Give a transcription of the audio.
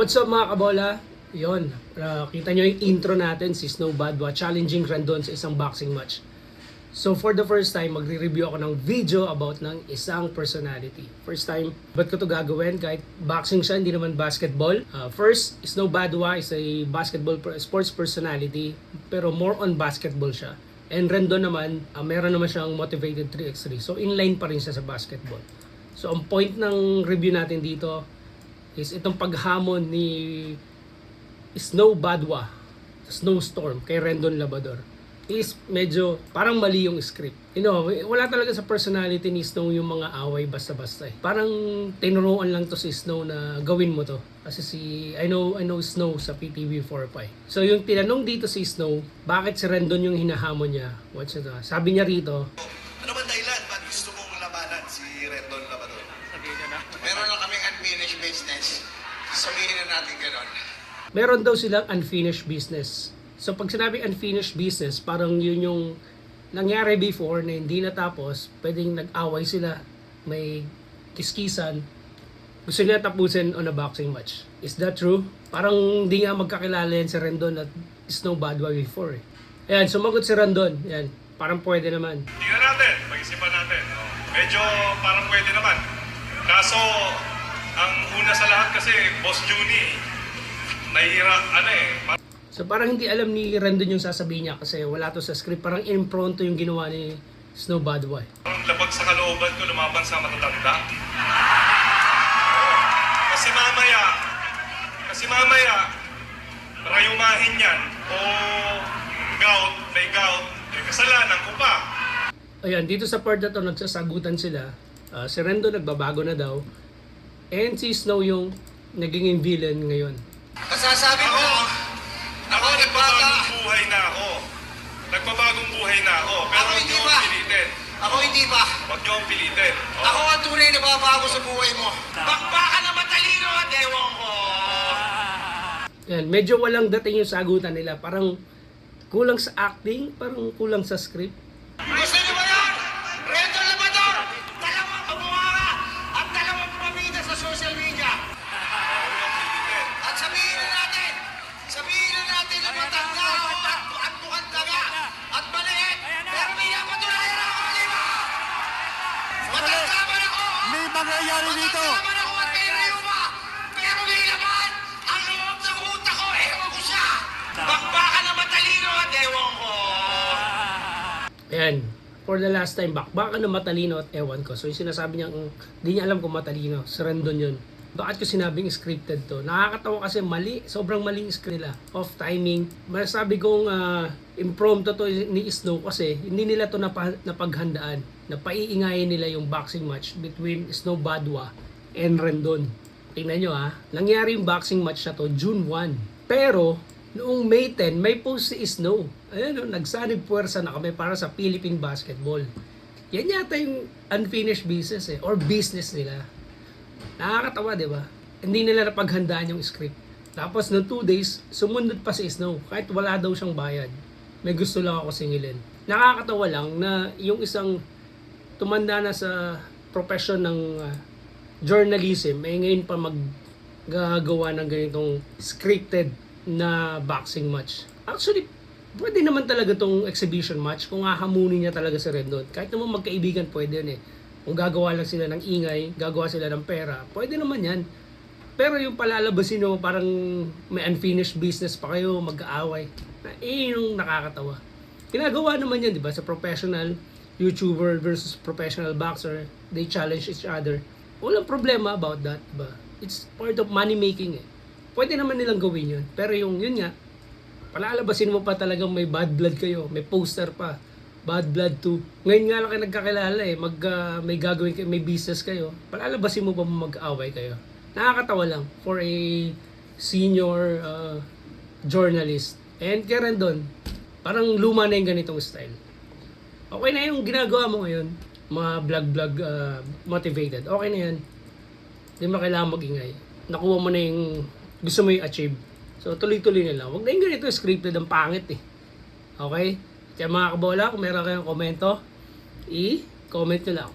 What's up mga kabola? Yon, uh, kita nyo yung intro natin, si Snow Badwa, challenging Randon sa isang boxing match. So for the first time, magre-review ako ng video about ng isang personality. First time, ba't ko to gagawin? Kahit boxing siya, hindi naman basketball. Uh, first, Snow Badwa is a basketball sports personality, pero more on basketball siya. And Rendon naman, uh, meron naman siyang motivated 3x3. So inline pa rin siya sa basketball. So ang point ng review natin dito is itong paghamon ni Snow Badwa, Snowstorm, kay Rendon Labador is medyo parang mali yung script. You know, wala talaga sa personality ni Snow yung mga away basta-basta eh. Parang tinuruan lang to si Snow na gawin mo to. Kasi si, I know, I know Snow sa PTV 45. So yung tinanong dito si Snow, bakit si Rendon yung hinahamon niya? What's it? uh, Sabi niya rito, business. Sabihin na natin gano'n. meron daw silang unfinished business. So pag sinabi unfinished business, parang yun yung nangyari before na hindi natapos, pwedeng nag-away sila, may kiskisan, gusto nila tapusin on a boxing match. Is that true? Parang hindi nga magkakilala yan si Rendon at Snow Badwa before eh. Ayan, sumagot si Rendon. Ayan, parang pwede naman. Tingnan natin, pag-isipan natin. Medyo parang pwede naman. Kaso, ang una sa lahat kasi, Boss Juni, nahihira, ano eh, So parang hindi alam ni Rendon yung sasabihin niya kasi wala to sa script. Parang impronto yung ginawa ni Snow Badwa parang labag sa kalooban ko lumaban sa matatanda. Kasi mamaya, kasi mamaya, rayumahin yan, o gout, may gout, eh, kasalanan ko pa. Ayan, dito sa part na to, nagsasagutan sila. Ah, si Rendo nagbabago na daw. And si Snow yung naging villain ngayon. Masasabi ko, Ako, ako, nagbabagong buhay na ako. Nagbabagong buhay na ako. Pero Ako hindi akong pilitin. ako hindi ba? Huwag niyo akong pilitin. Oh. Ako ang tunay na babago sa buhay mo. Bakbaka na matalino at ewan ko. Ayan, medyo walang dating yung sagutan nila. Parang kulang sa acting, parang kulang sa script. At ewan ko! Ayan, for the last time back, baka na matalino at ewan ko. So yung sinasabi niya, mm, di niya alam kung matalino. Si Rendon yun. Bakit ko sinabing scripted to? Nakakatawa kasi mali. Sobrang mali yung script nila. Off timing. Masasabi kong uh, impromptu to ni Snow kasi hindi nila to napa, napaghandaan. Napaiingayin nila yung boxing match between Snow Badwa and Rendon. Tingnan nyo ha. Nangyari yung boxing match na to June 1. Pero, noong May 10, may post si Snow. Ayan o, nagsanib puwersa na kami para sa Philippine Basketball. Yan yata yung unfinished business eh, or business nila. Nakakatawa, di ba? Hindi nila napaghandaan yung script. Tapos noong two days, sumunod pa si Snow. Kahit wala daw siyang bayad. May gusto lang ako singilin. Nakakatawa lang na yung isang tumanda na sa profession ng uh, journalism, eh ngayon pa maggagawa ng ganitong scripted na boxing match. Actually, pwede naman talaga tong exhibition match kung hahamunin niya talaga si Rendon. Kahit naman magkaibigan, pwede yun eh. Kung gagawa lang sila ng ingay, gagawa sila ng pera, pwede naman yan. Pero yung palalabasin mo, parang may unfinished business pa kayo, mag-aaway. Eh, yung nakakatawa. Ginagawa naman yan, di ba? Sa professional YouTuber versus professional boxer, they challenge each other. Walang problema about that, ba? It's part of money making eh. Pwede naman nilang gawin yun. Pero yung yun nga, palalabasin mo pa talagang may bad blood kayo, may poster pa. Bad Blood 2. Ngayon nga lang kayo nagkakilala eh, mag, ah, may gagawin kayo, may business kayo. Palalabasin mo pa mag-away kayo. Nakakatawa lang for a senior ah, journalist. And kaya rin doon, parang luma na yung ganitong style. Okay na yung ginagawa mo ngayon, mga vlog-vlog ah, motivated. Okay na yan. Hindi mo kailangan mag-ingay. Nakuha mo na yung gusto mo yung achieve. So tuloy-tuloy na lang. Huwag na yung ganito scripted ang pangit eh. Okay? Kaya mga kabola, kung meron kayong komento, i-comment nyo lang.